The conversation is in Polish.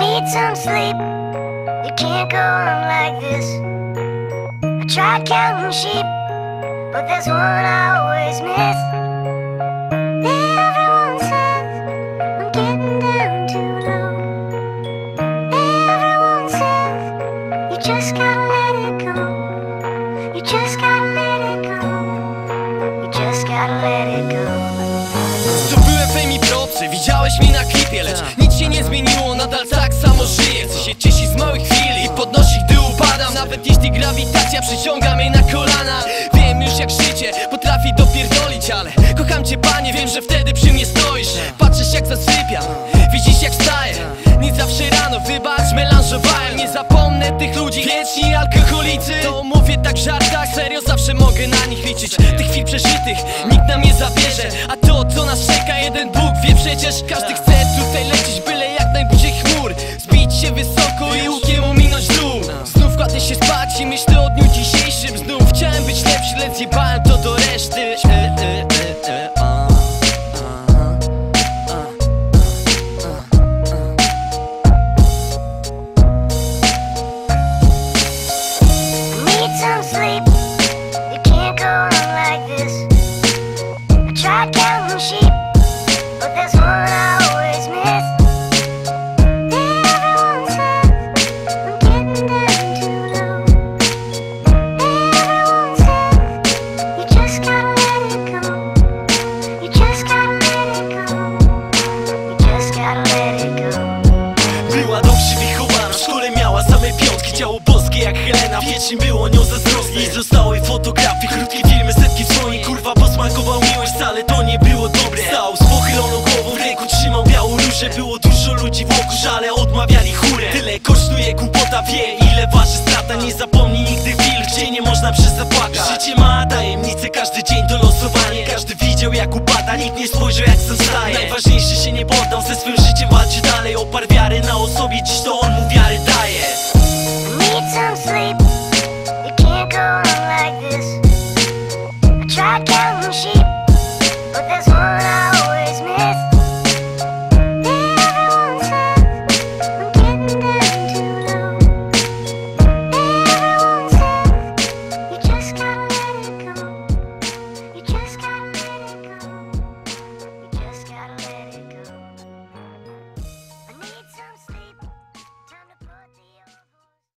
need some sleep. You can't go on like this. I tried counting sheep, but there's one I always miss. Everyone says I'm getting down too low. Everyone says you just gotta let it go. You just gotta let it go. You just gotta let it go. Zdobyłem fame i procy, widziałeś mnie na klipie Lecz grawitacja przyciąga mnie na kolana. Wiem już jak życie potrafi dopierdolić Ale kocham cię panie, wiem, że wtedy przy mnie stoisz. Patrzysz jak zasypiam, widzisz jak wstaję. Nie zawsze rano, wybacz, melanżowałem. Nie zapomnę tych ludzi, wieczni alkoholicy. To mówię tak w żartach, serio zawsze mogę na nich liczyć. Tych chwil przeżytych nikt nam nie zabierze A to co nas czeka, jeden Bóg wie przecież. Każdy chce tutaj lecieć, byle jak najbliżej chmur. Zbić się wysoko wiecznie było nią zazdrosne I zostały fotografie, krótkie filmy, setki wspomnień Kurwa posmakował miłość, wcale to nie było dobre. Stał pochyloną głową, w ręku trzymał białą różę. Było dużo ludzi wokół, ale odmawiali chórę. Tyle kosztuje głupota, wie ile waży strata. Nie zapomnij nigdy chwil, gdzie nie można przez zapłakać. Życie ma tajemnice, każdy dzień to losowanie. Każdy widział jak upada, nikt nie spojrzał jak sam staje. Najważniejszy się nie poddał, ze swym życiem walczy dalej. Oparł wiary na osobie, dziś to on